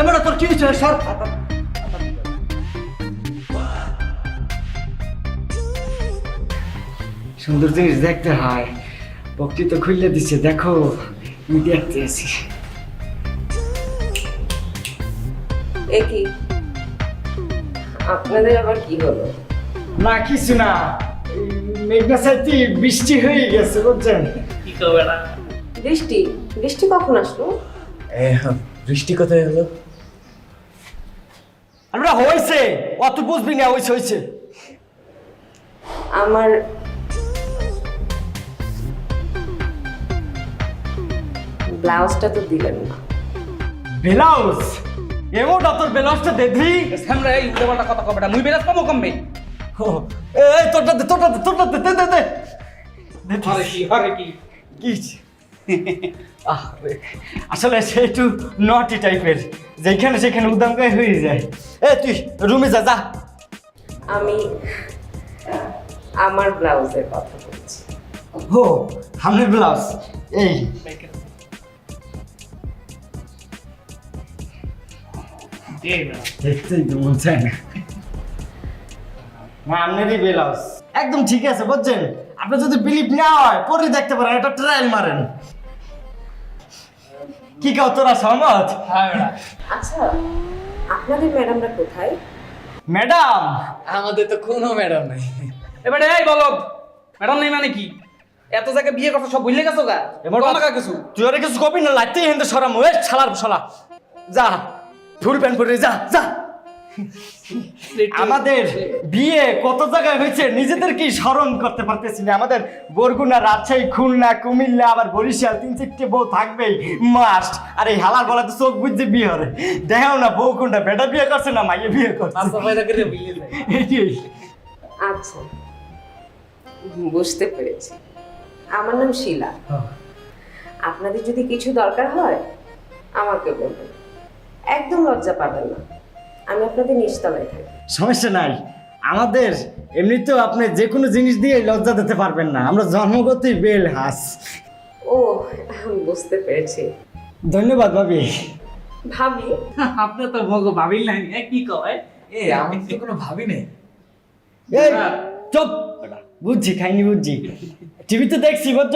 এবার তোর কি হয়েছে সর সুন্দর জিনিস দেখতে হয়। বকটি তো খুললে দিচ্ছে দেখো আমি দেখতে আছি। আপনাদের আবার কি হলো? না কিছু না। মেঘনা সাইতে বৃষ্টি হয়ে গেছে বুঝছেন? বৃষ্টি? বৃষ্টি কখন আসলো? বৃষ্টি কোথায় হলো? আমরা হয়েছে অত বুঝবি না হয়েছে হয়েছে। আমার ব্লাউজটা তো দিলেন না। ব্লাউজ? এমনটা তোর ব্লাউজটা দে দি আমরা এই উল্টাপাল্টা কথা কবে না? মুই বেরাস পাবো কমবে? ও, এই তোরটা দে তোরটা দে তোরটা দে দে দে দে। দে দে। হরে কি? হরে কি কি। আসলে সে একটু নটি টাইপের যেখানে সেখানে উদাম গায়ে হয়ে যায়। এ তুই রুমে যা যা। আমি আমার ব্লাউজের কথা বলছি। হো সামনের ব্লাউজ এই। দেখতেই তো মন চায় না। না আপনারই ব্লাউজ একদম ঠিক আছে বুঝছেন? আপনার যদি বিলিভ না হয় পরে দেখতে পারেন এটা ট্রায়াল মারেন। কি কাও তোরা সহমত? হ্যাঁ আচ্ছা আপনাদের ম্যাডামরা কোথায়? ম্যাডাম! আমাদের তো কোনো ম্যাডাম নাই। এবারে এই বলো ম্যাডাম নেই মানে কি? এত জায়গায় বিয়ে কথা সব ভুলে গেছো গা? এবার লাগা কিছু? তুই আর কিছু কবি না লাগতেই হেনতে সরাম। ওই ছালার শালা। যা ফুল প্যান্ট পরে যা যা। আমাদের বিয়ে কত জায়গায় হয়েছে? নিজেদের কি স্মরণ করতে পারতেছি না? আমাদের বরগুনা রাজশাহী খুলনা কুমিল্লা আবার বরিশাল তিন চারটে বউ থাকবেই। মাস্ট। আর এই হালার বলা তো চোখ বুঝছে বিয়ে হরে দেখাও না বউ কোনটা? বেটা বিয়ে করছে না মাইয়ে বিয়ে করছে। আচ্ছা। বুঝতে পেরেছি। আমার নাম শিলা। আপনাদের যদি কিছু দরকার হয় আমাকে বলবেন। একদম লজ্জা পাবেন না। আমি আপনাদের নিচতলায় থাকি। সমস্যা নাই। আমাদের এমনিতেও আপনি যে কোনো জিনিস দিয়ে লজ্জা দিতে পারবেন না। আমরা জন্মগতই বেল হাস। ও বুঝতে পেরেছি। ধন্যবাদ ভাবি। ভাবি? আপনি তো ভগো ভাবিল নাই। এ কি কয়? এ আমি তো কোনো ভাবি নাই। এই চুপ। বুঝছি খাইনি বুঝছি। টিভিতে দেখছি বুঝছ?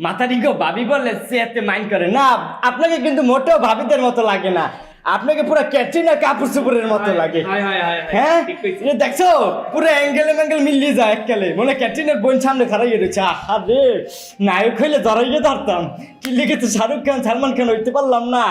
মাথারিকে ভাবি বলে সে এতে মাইন্ড করে। না আপনাকে কিন্তু মোটেও ভাবিদের মতো লাগে না। আপনাকে পুরো ক্যাটরিনা কাপুর সুপুরের মতো লাগে। হ্যাঁ দেখছ? পুরো অ্যাঙ্গেল ম্যাঙ্গেল মিলিয়ে যায় এককালে মনে ক্যাটরিনার বোন সামনে খারাই রয়েছে। আহা রে নায়ক হইলে ধরাইয়ে ধরতাম। কি লিখেছে শাহরুখ খান সালমান খান হইতে পারলাম না।